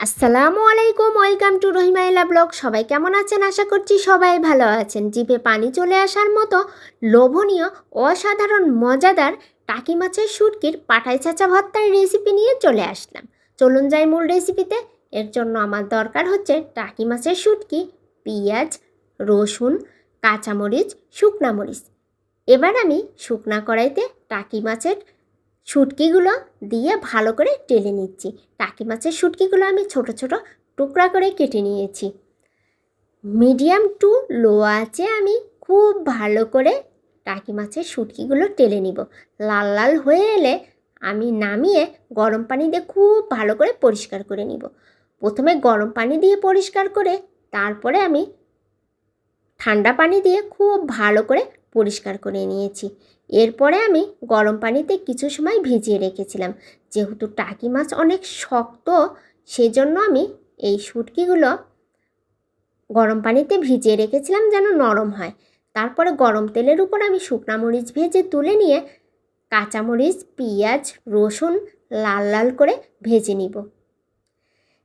আসসালামু আলাইকুম, welcome to রহিমাইলা blog. সবাই কেমন আছেন? আশা করছি সবাই ভালো আছেন। জিভে পানি চলে আসার মতো লোভনীয়, অসাধারণ, মজাদার টাকি মাছের শুটকির পাটাই চাচা ভর্তার রেসিপি নিয়ে চলে আসলাম। চলুন যাই মূল রেসিপিতে এর জন্য আমার দরকার হচ্ছে টাকি মাছের শুটকি, পেঁয়াজ, রসুন, কাঁচামরিচ, শুকনা মরিচ। এবার আমি শুকনা কড়াইতে টাকি মাছের শুটকিগুলো দিয়ে ভালো করে টেলে নিচ্ছি। টাকি মাছের শুটকিগুলো আমি ছোট ছোট টুকরা করে কেটে নিয়েছি। মিডিয়াম টু লো আছে আমি খুব ভালো করে টাকি মাছের শুটকিগুলো টেলে নিব। লাল লাল হয়ে এলে আমি নামিয়ে গরম পানি দিয়ে খুব ভালো করে পরিষ্কার করে নিব। প্রথমে গরম পানি দিয়ে পরিষ্কার করে তারপরে আমি ঠান্ডা পানি দিয়ে খুব ভালো করে পরিষ্কার করে নিয়েছি। এরপরে আমি গরম পানিতে কিছু সময় ভিজিয়ে রেখেছিলাম। যেহেতু টাকি মাছ অনেক শক্ত, সেজন্য আমি এই শুটকিগুলো গরম পানিতে ভিজিয়ে রেখেছিলাম যেন নরম হয়। তারপরে গরম তেলের উপর আমি শুকনা মরিচ ভেজে তুলে নিয়ে কাঁচামরিচ পেঁয়াজ, রসুন লাল লাল করে ভেজে নিব।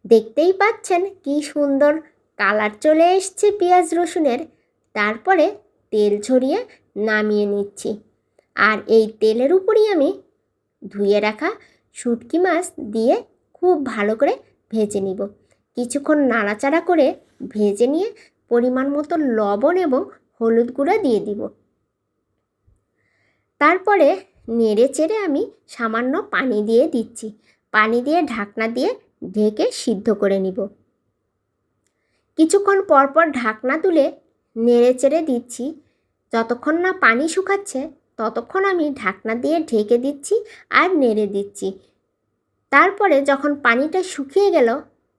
দেখতেই পাচ্ছেন কি সুন্দর কালার চলে এসছে পেঁয়াজ রসুনের। তারপরে তেল ঝরিয়ে নামিয়ে নিচ্ছি। আর এই তেলের উপরই আমি ধুয়ে রাখা শুটকি মাছ দিয়ে খুব ভালো করে ভেজে নিব। কিছুক্ষণ নাড়াচাড়া করে ভেজে নিয়ে পরিমাণ মতো লবণ এবং হলুদ গুঁড়ো দিয়ে দিব। তারপরে নেড়ে চেড়ে আমি সামান্য পানি দিয়ে দিচ্ছি। পানি দিয়ে ঢাকনা দিয়ে ঢেকে সিদ্ধ করে নিব। কিছুক্ষণ পরপর ঢাকনা তুলে নেড়ে চেড়ে দিচ্ছি। যতক্ষণ না পানি শুকাচ্ছে, ততক্ষণ আমি ঢাকনা দিয়ে ঢেকে দিচ্ছি আর নেড়ে দিচ্ছি। তারপরে যখন পানিটা শুকিয়ে গেল,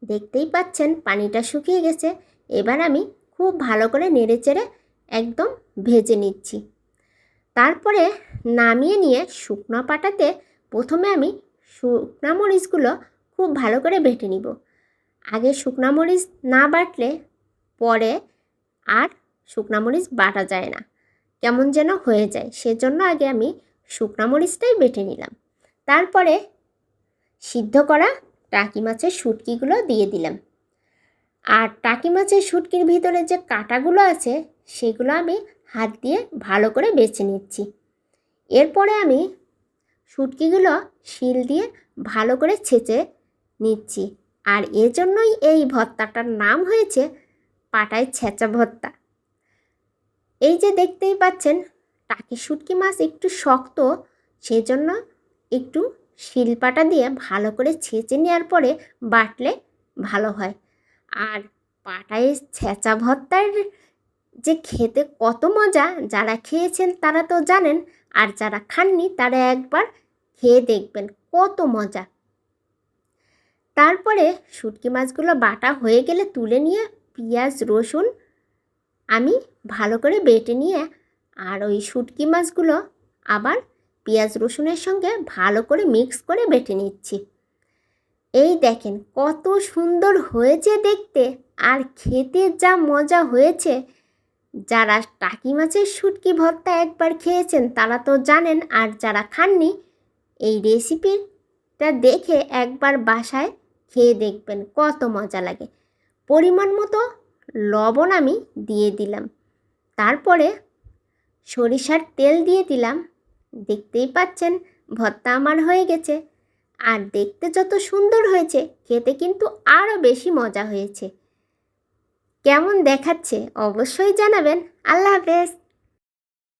দেখতেই পাচ্ছেন পানিটা শুকিয়ে গেছে। এবার আমি খুব ভালো করে নেড়ে চেড়ে একদম ভেজে নিচ্ছি। তারপরে নামিয়ে নিয়ে শুকনো পাটাতে প্রথমে আমি শুকনা মরিচগুলো খুব ভালো করে বেটে নিব। আগে শুকনা মরিচ না বাটলে পরে আর শুকনা মরিচ বাটা যায় না। কেমন যেন হয়ে যায়। সেজন্য আগে আমি শুকনা মরিচটাই বেটে নিলাম। তারপরে সিদ্ধ করা টাকি মাছের শুটকিগুলো দিয়ে দিলাম। আর টাকি মাছের শুটকির ভিতরে যে কাঁটাগুলো আছে, সেগুলো আমি হাত দিয়ে ভালো করে বেছে নিচ্ছি। এরপরে আমি শুটকিগুলো শিল দিয়ে ভালো করে ছেঁচে নিচ্ছি। আর এজন্যই এই ভর্তাটার নাম হয়েছে পাটায় ছেঁচা ভর্তা। এই যে দেখতেই পাচ্ছেন, টাকি শুটকি মাছ একটু শক্ত, সেজন্য একটু শিলপাটা দিয়ে ভালো করে ছেঁচে নেওয়ার পরে বাটলে ভালো হয়। আর পাটায় ছেঁচা ভর্তার যে খেতে কত মজা, যারা খেয়েছেন তারা তো জানেন, আর যারা খাননি তারা একবার খেয়ে দেখবেন, কত মজা। তারপরে শুটকি মাছগুলো বাটা হয়ে গেলে তুলে নিয়ে পেঁয়াজ, রসুন আমি ভালো করে বেটে নিয়ে আর ওই শুটকি মাছগুলো আবার পেঁয়াজ রসুনের সঙ্গে ভালো করে মিক্স করে বেটে নিচ্ছি। এই দেখেন কত সুন্দর হয়েছে দেখতে আর খেতে যা মজা হয়েছে। যারা টাকি মাছের শুটকি ভর্তা একবার খেয়েছেন তারা তো জানেন আর যারা খাননি এই রেসিপিটা দেখে একবার বাসায় খেয়ে দেখবেন কত মজা লাগে। পরিমাণ মতো লবণ আমি দিয়ে দিলাম। তারপরে সরিষার তেল দিয়ে দিলাম। দেখতেই পাচ্ছেন, ভর্তা আমার হয়ে গেছে। আর দেখতে যত সুন্দর হয়েছে, খেতে কিন্তু আরও বেশি মজা হয়েছে। কেমন দেখাচ্ছে অবশ্যই জানাবেন। আল্লাহ হাফেজ।